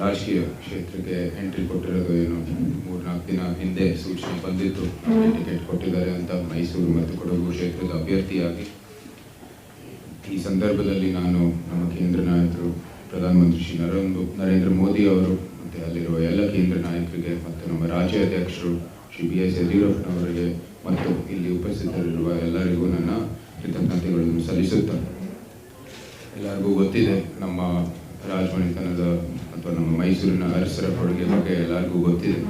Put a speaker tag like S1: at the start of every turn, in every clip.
S1: ರಾಜಕೀಯ ಕ್ಷೇತ್ರಕ್ಕೆ ಎಂಟ್ರಿ ಕೊಟ್ಟಿರೋದು ಏನು? ಮೂರ್ನಾಲ್ಕು ದಿನ ಹಿಂದೆ ಸೂಚನೆ ಬಂದಿತ್ತು. ಟಿಕೆಟ್ ಕೊಟ್ಟಿದ್ದಾರೆ ಅಂತ ಮೈಸೂರು ಮತ್ತು ಕೊಡಗು ಕ್ಷೇತ್ರದ ಅಭ್ಯರ್ಥಿಯಾಗಿ. ಈ ಸಂದರ್ಭದಲ್ಲಿ ನಾನು ನಮ್ಮ ಕೇಂದ್ರ ನಾಯಕರು, ಪ್ರಧಾನಮಂತ್ರಿ ಶ್ರೀ ನರೇಂದ್ರ ನರೇಂದ್ರ ಮೋದಿ ಅವರು ಮತ್ತು ಅಲ್ಲಿರುವ ಎಲ್ಲ ಕೇಂದ್ರ ನಾಯಕರಿಗೆ ಮತ್ತು ನಮ್ಮ ರಾಜ್ಯ ಅಧ್ಯಕ್ಷರು ಶ್ರೀ ಬಿ ಎಸ್ ಯಡಿಯೂರಪ್ಪನವರಿಗೆ ಮತ್ತು ಇಲ್ಲಿ ಉಪಸ್ಥಿತರಿರುವ ಎಲ್ಲರಿಗೂ ನನ್ನ ಕೃತಜ್ಞತೆಗಳನ್ನು ಸಲ್ಲಿಸುತ್ತಾರೆ ಎಲ್ಲರಿಗೂ ಗೊತ್ತಿದೆ ನಮ್ಮ ರಾಜಮನೆತನದ ಅಥವಾ ನಮ್ಮ ಮೈಸೂರಿನ ಅರಸರ ಕೊಡುಗೆ ಬಗ್ಗೆ ಎಲ್ಲರಿಗೂ ಗೊತ್ತಿದೆ.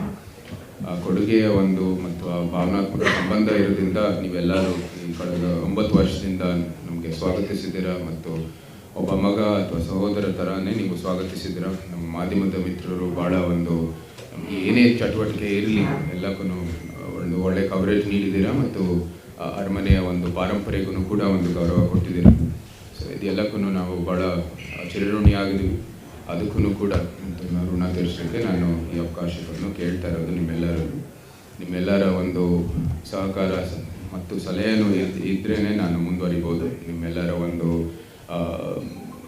S1: ಆ ಕೊಡುಗೆಯ ಒಂದು ಮತ್ತು ಆ ಭಾವನಾತ್ಮಕ ಸಂಬಂಧ ಇರೋದ್ರಿಂದ ನೀವೆಲ್ಲರೂ ಈ ಕಳೆದ ಒಂಬತ್ತು ವರ್ಷದಿಂದ ನಮಗೆ ಸ್ವಾಗತಿಸಿದ್ದೀರಾ ಮತ್ತು ಒಬ್ಬ ಮಗ ಅಥವಾ ಸಹೋದರ ಥರನೇ ನೀವು ಸ್ವಾಗತಿಸಿದ್ದೀರಾ? ನಮ್ಮ ಮಾಧ್ಯಮದ ಮಿತ್ರರು ಭಾಳ ಒಂದು ಏನೇ ಚಟುವಟಿಕೆ ಇರಲಿ ಎಲ್ಲಕ್ಕೂ ಒಂದು ಒಳ್ಳೆ ಕವರೇಜ್ ನೀಡಿದ್ದೀರಾ ಮತ್ತು ಅರಮನೆಯ ಒಂದು ಪಾರಂಪರೆಗೂ ಕೂಡ ಒಂದು ಗೌರವ ಕೊಟ್ಟಿದ್ದೀರಾ? ಸೊ ಇದೆಲ್ಲಕ್ಕೂ ನಾವು ಭಾಳ ಚಿರಋಣಿಯಾಗಿದ್ದೀವಿ ಅದಕ್ಕೂ ಕೂಡ ಋಣ ತೀರಿಸಲಿಕ್ಕೆ ನಾನು ಈ ಅವಕಾಶವನ್ನು ಕೇಳ್ತಾ ಇರೋದು ನಿಮ್ಮೆಲ್ಲರೂ ನಿಮ್ಮೆಲ್ಲರ ಒಂದು ಸಹಕಾರ ಮತ್ತು ಸಲಹೆಯನ್ನು ಇದ್ರೇ ನಾನು ಮುಂದುವರಿಬೋದು. ನಿಮ್ಮೆಲ್ಲರ ಒಂದು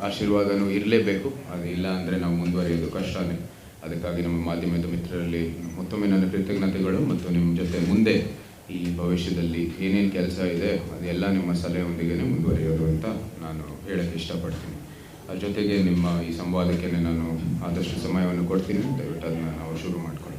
S1: ಆಶೀರ್ವಾದನೂ ಇರಲೇಬೇಕು. ಅದು ಇಲ್ಲ ಅಂದರೆ ನಾವು ಮುಂದುವರಿಯೋದು ಕಷ್ಟನೇ. ಅದಕ್ಕಾಗಿ ನಮ್ಮ ಮಾಧ್ಯಮದ ಮಿತ್ರರಲ್ಲಿ ಮತ್ತೊಮ್ಮೆ ನನ್ನ ಕೃತಜ್ಞತೆಗಳು ಮತ್ತು ನಿಮ್ಮ ಜೊತೆ ಮುಂದೆ ಈ ಭವಿಷ್ಯದಲ್ಲಿ ಏನೇನು ಕೆಲಸ ಇದೆ, ಅದೆಲ್ಲ ನಿಮ್ಮ ಸಲಹೆಯೊಂದಿಗೆ ಮುಂದುವರಿಯೋದು ಅಂತ ನಾನು ಹೇಳಕ್ಕೆ ಇಷ್ಟಪಡ್ತೀನಿ. ಜೊತೆಗೆ ನಿಮ್ಮ ಈ ಸಂವಾದಕ್ಕೆ ನಾನು ಆದಷ್ಟು ಸಮಯವನ್ನು ಕೊಡ್ತೀನಿ ದಯವಿಟ್ಟು ಅದನ್ನ ನಾವು ಶುರು ಮಾಡ್ಕೊಳ್ಳಿ.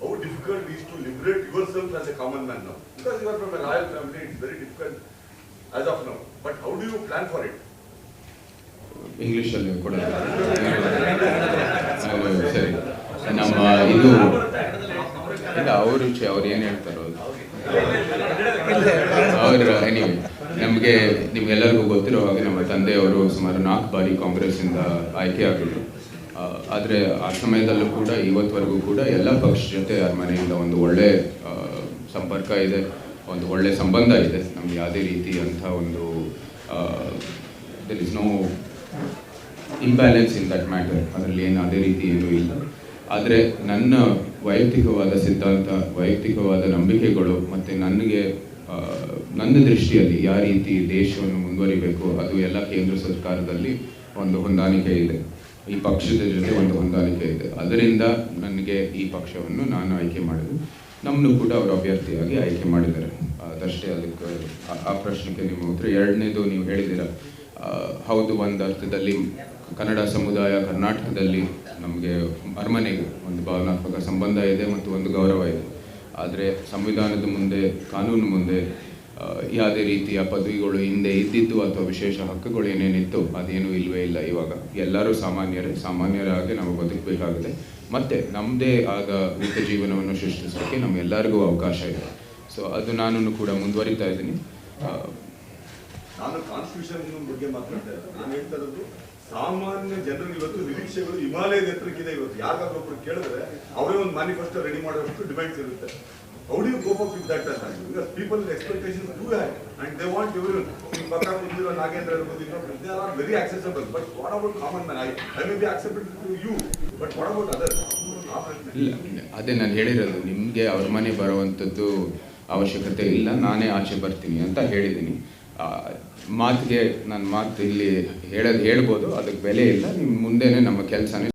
S2: How difficult it is to liberate yourself as a common man now? Because you are from a royal family, it's very difficult as of now. But how do you plan for it?
S1: ಇಂಗ್ಲೀಷಲ್ಲಿ ಕೂಡ ಸರಿ ನಮ್ಮ ಇದು ಇಲ್ಲ ಅವರು ಅವ್ರು ಏನು ಹೇಳ್ತಾರೋ. ಅವ್ರ ಎನಿವೆ ನಮಗೆ ನಿಮ್ಗೆಲ್ಲರಿಗೂ ಗೊತ್ತಿರೋ ಹಾಗೆ ನಮ್ಮ ತಂದೆಯವರು ಸುಮಾರು ನಾಲ್ಕು ಬಾರಿ ಕಾಂಗ್ರೆಸ್ಸಿಂದ ಆಯ್ಕೆ ಆಗಿದ್ರು ಆದರೆ ಆ ಸಮಯದಲ್ಲೂ ಕೂಡ ಇವತ್ತವರೆಗೂ ಕೂಡ ಎಲ್ಲ ಪಕ್ಷ ಜೊತೆ ಅರಮನೆಯಿಂದ ಒಂದು ಒಳ್ಳೆ ಸಂಪರ್ಕ ಇದೆ ಒಂದು ಒಳ್ಳೆ ಸಂಬಂಧ ಇದೆ. ನಮ್ಗೆ ಯಾವುದೇ ರೀತಿ ಅಂತ ಒಂದು there is no imbalance in that matter ಅದರಲ್ಲಿ ಏನು, ಅದೇ ರೀತಿ ಏನೂ ಇಲ್ಲ. ಆದರೆ ನನ್ನ ವೈಯಕ್ತಿಕವಾದ ಸಿದ್ಧಾಂತ, ವೈಯಕ್ತಿಕವಾದ ನಂಬಿಕೆಗಳು ಮತ್ತು ನನಗೆ ನನ್ನ ದೃಷ್ಟಿಯಲ್ಲಿ ಯಾವ ರೀತಿ ದೇಶವನ್ನು ಮುಂದುವರಿಬೇಕು, ಅದು ಎಲ್ಲ ಕೇಂದ್ರ ಸರ್ಕಾರದಲ್ಲಿ ಒಂದು ಹೊಂದಾಣಿಕೆ ಇದೆ. ಈ ಪಕ್ಷದ ಜೊತೆ ಒಂದು ಹೊಂದಾಣಿಕೆ ಇದೆ. ಅದರಿಂದ ನನಗೆ ಈ ಪಕ್ಷವನ್ನು ನಾನು ಆಯ್ಕೆ ಮಾಡಿದ್ದು ನಮ್ಮನ್ನು ಕೂಡ ಅವರು ಅಭ್ಯರ್ಥಿಯಾಗಿ ಆಯ್ಕೆ ಮಾಡಿದ್ದಾರೆ. ಅದಷ್ಟೇ ಅದಕ್ಕೆ ಆ- ಪ್ರಶ್ನೆಗೆ ನಿಮ್ಮ ಉತ್ತರ. ಎರಡನೇದು ನೀವು ಹೇಳಿದ್ದೀರ ಹೌದು, ಒಂದು ಅರ್ಥದಲ್ಲಿ ಕನ್ನಡ ಸಮುದಾಯ ಕರ್ನಾಟಕದಲ್ಲಿ ನಮಗೆ ಅರಮನೆಗೆ ಒಂದು ಭಾವನಾತ್ಮಕ ಸಂಬಂಧ ಇದೆ ಮತ್ತು ಒಂದು ಗೌರವ ಇದೆ. ಆದರೆ ಸಂವಿಧಾನದ ಮುಂದೆ, ಕಾನೂನು ಮುಂದೆ ಯಾವುದೇ ರೀತಿಯ ಪದವಿಗಳು ಹಿಂದೆ ಇದ್ದಿದ್ದು ಅಥವಾ ವಿಶೇಷ ಹಕ್ಕುಗಳು ಏನೇನಿತ್ತು, ಅದೇನು ಇಲ್ಲವೇ ಇಲ್ಲ ಇವಾಗ. ಎಲ್ಲರೂ ಸಾಮಾನ್ಯರೇ, ಸಾಮಾನ್ಯರಾಗಿ ನಾವು ಬದುಕಬೇಕಾಗಿದೆ ಮತ್ತೆ ನಮ್ಮದೇ ಆದ ನಿತ್ಯ ಜೀವನವನ್ನು ಸೃಷ್ಟಿಸೋಕ್ಕೆ ನಮ್ಗೆಲ್ಲರಿಗೂ ಅವಕಾಶ ಇದೆ. ಸೊ ಅದು ನಾನು ಕೂಡ ಮುಂದುವರಿತಾ ಇದ್ದೀನಿ.
S2: ನಾನು ಕಾನ್ಸ್ಟಿಟ್ಯೂಷನ್ ಬಗ್ಗೆ ಸಾಮಾನ್ಯ ಜನರಿಗೆ ಇವತ್ತು ನಿರೀಕ್ಷೆಗಳು ಹಿಮಾಲಯದ ಎತ್ತರಕ್ಕಿದೆ ಇವತ್ತು. ಯಾರಾದ್ರೂ ಒಬ್ಬರು ಕೇಳಿದ್ರೆ ಅವರೇ ಒಂದು ಮ್ಯಾನಿಫೆಸ್ಟೋ ರೆಡಿ ಮಾಡೋಷ್ಟು ಡಿಮ್ಯಾಂಡ್ಸ್ ಇರುತ್ತೆ. How do you cope up with that ಅಂತ Because people's expectations do have, and they want everyone. ನಿಮ್ಮ ಪಕ್ಕ ಕುಂತಿರೋ ನಾಗೇಂದ್ರ ಇರ್ಬೋದು ಇನ್ನೊಬ್ರು very accessible. Very what but what man? Common man I be accepted to you but what about other
S1: ಇಲ್ಲ ಅದೇ ನಾನು ಹೇಳಿರೋದು ನಿಮಗೆ ಅವ್ರ ಮನೆ ಬರುವಂಥದ್ದು ಅವಶ್ಯಕತೆ ಇಲ್ಲ ನಾನೇ ಆಚೆ ಬರ್ತೀನಿ ಅಂತ ಹೇಳಿದ್ದೀನಿ ಮಾತಿಗೆ ನನ್ನ ಮಾತು ಇಲ್ಲಿ ಹೇಳೋದು ಹೇಳ್ಬೋದು ಅದಕ್ಕೆ ಬೆಲೆ ಇಲ್ಲ ನಿಮ್ಮ ಮುಂದೆನೇ ನಮ್ಮ ಕೆಲಸನೇ